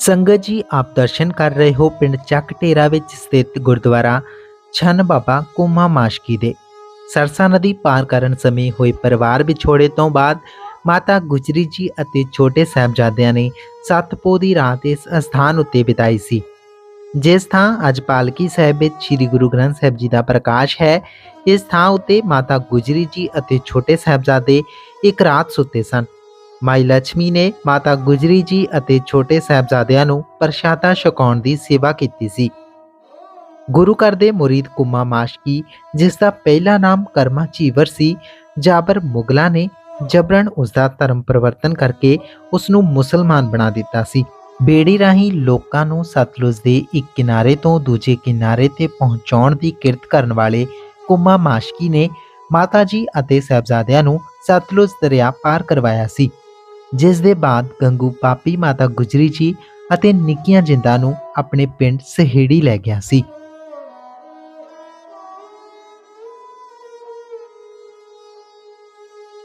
ਸੰਗਤ ਜੀ, ਆਪ ਦਰਸ਼ਨ ਕਰ ਰਹੇ ਹੋ ਪਿੰਡ ਚੱਕ ਢੇਰਾ ਵਿੱਚ ਸਥਿਤ ਗੁਰਦੁਆਰਾ ਛੰਨ ਬਾਬਾ ਕੁਮਾ ਮਾਸ਼ਕੀ ਦੇ। ਸਰਸਾ ਨਦੀ ਪਾਰ ਕਰਨ ਸਮੇਂ ਹੋਏ ਪਰਿਵਾਰ ਵਿਛੋੜੇ ਤੋਂ ਬਾਅਦ ਮਾਤਾ ਗੁਜਰੀ ਜੀ ਅਤੇ ਛੋਟੇ ਸਾਹਿਬਜ਼ਾਦਿਆਂ ਨੇ ਸਤਪੋ ਦੀ ਰਾਤ ਇਸ ਅਸਥਾਨ ਉੱਤੇ ਬਿਤਾਈ ਸੀ। ਜਿਸ ਥਾਂ ਅੱਜ ਪਾਲਕੀ ਸਾਹਿਬ ਵਿੱਚ ਸ੍ਰੀ ਗੁਰੂ ਗ੍ਰੰਥ ਸਾਹਿਬ ਜੀ ਦਾ ਪ੍ਰਕਾਸ਼ ਹੈ, ਇਸ ਥਾਂ ਉੱਤੇ ਮਾਤਾ ਗੁਜਰੀ ਜੀ ਅਤੇ ਛੋਟੇ ਸਾਹਿਬਜ਼ਾਦੇ ਇੱਕ ਰਾਤ ਸੁੱਤੇ ਸਨ। ਮਾਈ ਲక్ష్ਮੀ ਨੇ ਮਾਤਾ ਗੁਜਰੀ ਜੀ ਅਤੇ ਛੋਟੇ ਸਾਹਿਬਜ਼ਾਦਿਆਂ ਨੂੰ ਪ੍ਰਸ਼ਾਦਾ ਛਕਾਉਣ ਦੀ ਸੇਵਾ ਕੀਤੀ ਸੀ। ਗੁਰੂ ਘਰ ਦੇ ਮੁਰੀਦ ਕੁਮਾ ਮਾਸ਼ਕੀ, ਜਿਸ ਦਾ ਪਹਿਲਾ ਨਾਮ ਕਰਮਾ ਚੀਵਰ ਸੀ, ਜਾਬਰ ਮੁਗਲਾਂ ਨੇ ਜਬਰਨ ਉਸ ਦਾ ਧਰਮ ਪਰਿਵਰਤਨ ਕਰਕੇ ਉਸ ਨੂੰ ਮੁਸਲਮਾਨ ਬਣਾ ਦਿੱਤਾ ਸੀ। ਬੇੜੀ ਰਾਹੀਂ ਲੋਕਾਂ ਨੂੰ ਸਤਲੁਜ ਦੇ ਇੱਕ ਕਿਨਾਰੇ ਤੋਂ ਦੂਜੇ ਕਿਨਾਰੇ ਤੇ ਪਹੁੰਚਾਉਣ ਦੀ ਕਿਰਤ ਕਰਨ ਵਾਲੇ ਕੁਮਾ ਮਾਸ਼ਕੀ ਨੇ ਮਾਤਾ ਜੀ ਅਤੇ ਸਾਹਿਬਜ਼ਾਦਿਆਂ ਨੂੰ ਸਤਲੁਜ ਦਰਿਆ ਪਾਰ ਕਰਵਾਇਆ ਸੀ। ਜਿਸ ਦੇ ਬਾਅਦ ਗੰਗੂ ਪਾਪੀ ਮਾਤਾ ਗੁਜਰੀ ਜੀ ਅਤੇ ਨਿੱਕੀਆਂ ਜਿੰਦਾਂ ਨੂੰ ਆਪਣੇ ਪਿੰਡ ਸਹੇੜੀ ਲੈ ਗਿਆ ਸੀ।